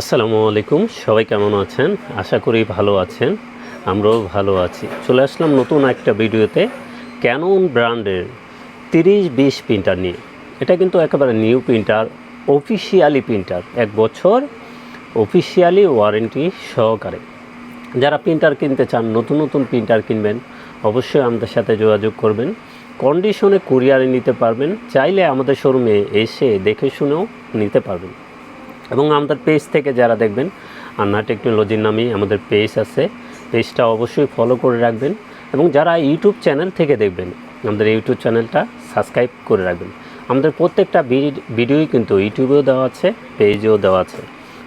আসসালামু আলাইকুম, সবাই কেমন আছেন? আশা করি ভালো আছেন, আমরাও ভালো আছি। চলে আসলাম নতুন একটা ভিডিওতে ক্যানন ব্র্যান্ডের তিরিশ বিশ প্রিন্টার নিয়ে। এটা কিন্তু একেবারে নিউ প্রিন্টার, অফিসিয়ালি প্রিন্টার, এক বছর অফিসিয়ালি ওয়ারেন্টি সহকারে। যারা প্রিন্টার কিনতে চান, নতুন নতুন প্রিন্টার কিনবেন, অবশ্যই আমাদের সাথে যোগাযোগ করবেন। কন্ডিশনে কুরিয়ারে নিতে পারবেন, চাইলে আমাদের শোরুমে এসে দেখে শুনেও নিতে পারবেন। এবং আমাদের পেজ থেকে যারা দেখবেন আন্না টেকনোলজির নামে আমাদের পেজ আছে পেজটা অবশ্যই ফলো করে রাখবেন এবং যারা ইউটিউব চ্যানেল থেকে দেখবেন, আমাদের ইউটিউব চ্যানেলটা সাবস্ক্রাইব করে রাখবেন। আমাদের প্রত্যেকটা ভিডিওই কিন্তু ইউটিউবেও দেওয়া আছে পেজেও দেওয়া আছে।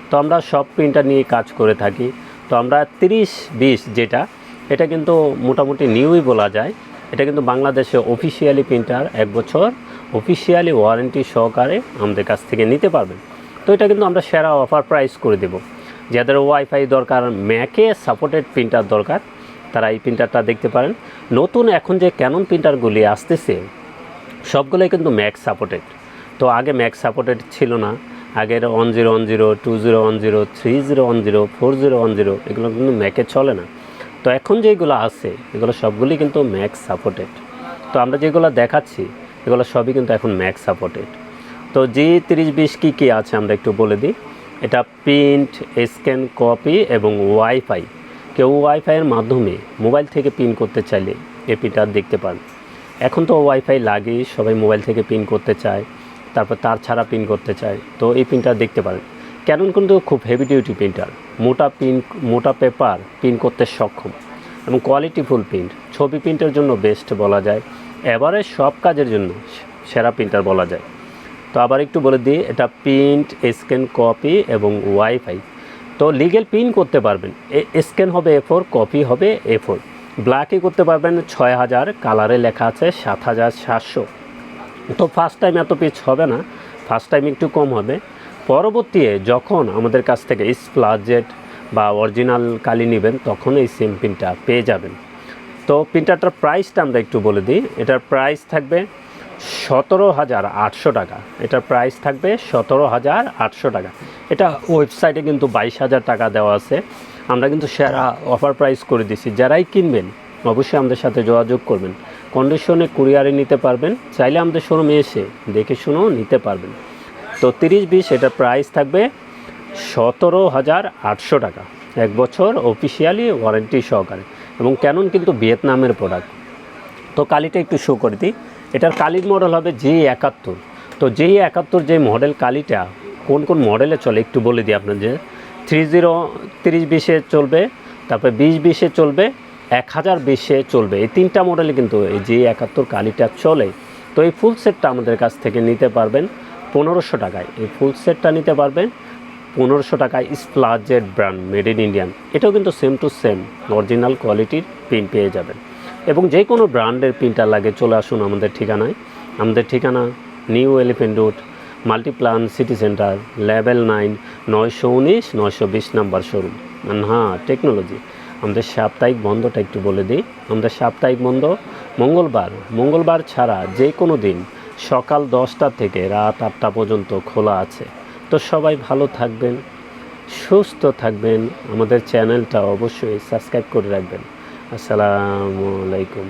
তো আমরা সব প্রিন্টার নিয়ে কাজ করে থাকি। তো আমরা তিরিশ বিশ যেটা, এটা কিন্তু মোটামুটি নিউই বলা যায়। এটা কিন্তু বাংলাদেশে অফিসিয়ালি প্রিন্টার এক বছর অফিসিয়ালি ওয়ারেন্টি সহকারে আমাদের কাছ থেকে নিতে পারবেন। তো এটা কিন্তু আমরা সেরা অফার প্রাইস করে দেব। যাদের ওয়াইফাই দরকার ম্যাকে সাপোর্টেড প্রিন্টার দরকার, তারা এই প্রিন্টারটা দেখতে পারেন। নতুন এখন যে ক্যানন প্রিন্টারগুলি আসতেছে, সবগুলোই কিন্তু ম্যাক সাপোর্টেড তো আগে ম্যাক সাপোর্টেড ছিল না, আগের one zero one zero two zero one zero three zero one zero four zero one zero এগুলো কিন্তু ম্যাকে চলে না। তো এখন যেগুলো আছে, এগুলো সবগুলি কিন্তু ম্যাক সাপোর্টেড তো আমরা যেগুলো দেখাচ্ছি, এগুলো সবই কিন্তু এখন ম্যাক সাপোর্টেড তো জি তিরিশ বিশ কী কী আছে আমরা একটু বলে দিই। এটা প্রিন্ট স্ক্যান কপি এবং ওয়াইফাই কেউ ওয়াইফাইয়ের মাধ্যমে মোবাইল থেকে পিন করতে চাইলে প্রিন্টার দেখতে পান এখন তো ওয়াইফাই লাগে সবাই মোবাইল থেকে পিন করতে চায়, তারপর তার ছাড়া পিন করতে চায়, তো এই প্রিন্টার দেখতে পারেন। ক্যানন কিন্তু খুব হেভি ডিউটি প্রিন্টার মোটা পিন মোটা পেপার পিন করতে সক্ষম এবং কোয়ালিটিফুল প্রিন্ট ছবি প্রিন্টের জন্য বেস্ট বলা যায়। এবারে সব কাজের জন্য সেরা প্রিন্টার বলা যায়। তো আবার একটু বলে দিই, এটা প্রিন্ট স্ক্যান কপি এবং ওয়াইফাই তো লিগেল প্রিন্ট করতে পারবেন। স্ক্যান হবে এ ফোর কপি হবে এ ফোর ব্ল্যাকে করতে পারবেন ছয় হাজার কালারে লেখা আছে সাত হাজার সাতশো। তো ফার্স্ট টাইম এত পিচ হবে না ফার্স্ট টাইম একটু কম হবে। পরবর্তী যখন আমাদের কাছ থেকে স্প্লাজেট বা অরিজিনাল কালি নেবেন, তখন এই সেম প্রিন্টটা পেয়ে যাবেন। তো প্রিন্টারটার প্রাইসটা আমরা একটু বলে দিই। এটার প্রাইস থাকবে সতেরো হাজার আটশো টাকা। এটার প্রাইস থাকবে সতেরো হাজার আটশো টাকা। এটা ওয়েবসাইটে কিন্তু বাইশ হাজার টাকা দেওয়া আছে। আমরা কিন্তু সেরা অফার প্রাইস করে দিছি যারাই কিনবেন, অবশ্যই আমাদের সাথে যোগাযোগ করবেন। কন্ডিশনে কুরিয়ারে নিতে পারবেন। চাইলে আমাদের শোরুমে এসে দেখে শুনেও নিতে পারবেন। তো তিরিশ বিশ এটার প্রাইস থাকবে সতেরো হাজার আটশো টাকা। এক বছর অফিসিয়ালি ওয়ারেন্টি সহকারে। এবং ক্যানন কিন্তু ভিয়েতনামের প্রোডাক্ট তো কালিটা একটু শো করে দিই। এটার কালির মডেল হবে জি একাত্তর। তো জি একাত্তর যে মডেল কালিটা, কোন কোন মডেলে চলে একটু বলে দিই আপনাদের। থ্রি জিরো তিরিশ বিশে চলবে, তারপরে বিশ বিশে চলবে, এক হাজার বিশে চলবে। এই তিনটা মডেলে কিন্তু এই জি একাত্তর কালিটা চলে। তো এই ফুল সেটটা আমাদের কাছ থেকে নিতে পারবেন পনেরোশো টাকায়। এই ফুল সেটটা নিতে পারবেন পনেরোশো টাকায় স্প্লাজেড ব্র্যান্ড মেড ইন ইন্ডিয়ান এটাও কিন্তু সেম টু সেম অরিজিনাল কোয়ালিটির প্রিন্ট পেয়ে যাবেন। এবং যে কোনো ব্র্যান্ডের প্রিন্টার লাগে, চলে আসুন আমাদের ঠিকানায়। আমাদের ঠিকানা New Elephant Road, Multiplan City Centre, level nine, নয়শো উনিশ, নয়শো বিশ নাম্বার শোরুম। হ্যাঁ টেকনোলজি। আমাদের সাপ্তাহিক বন্ধটা একটু বলে দিই। আমাদের সাপ্তাহিক বন্ধ মঙ্গলবার। মঙ্গলবার ছাড়া যে কোনো দিন সকাল দশটা থেকে রাত আটটা পর্যন্ত খোলা আছে। তো সবাই ভালো থাকবেন, সুস্থ থাকবেন। আমাদের চ্যানেলটা অবশ্যই সাবস্ক্রাইব করে রাখবেন। আসসালামু আলাইকুম।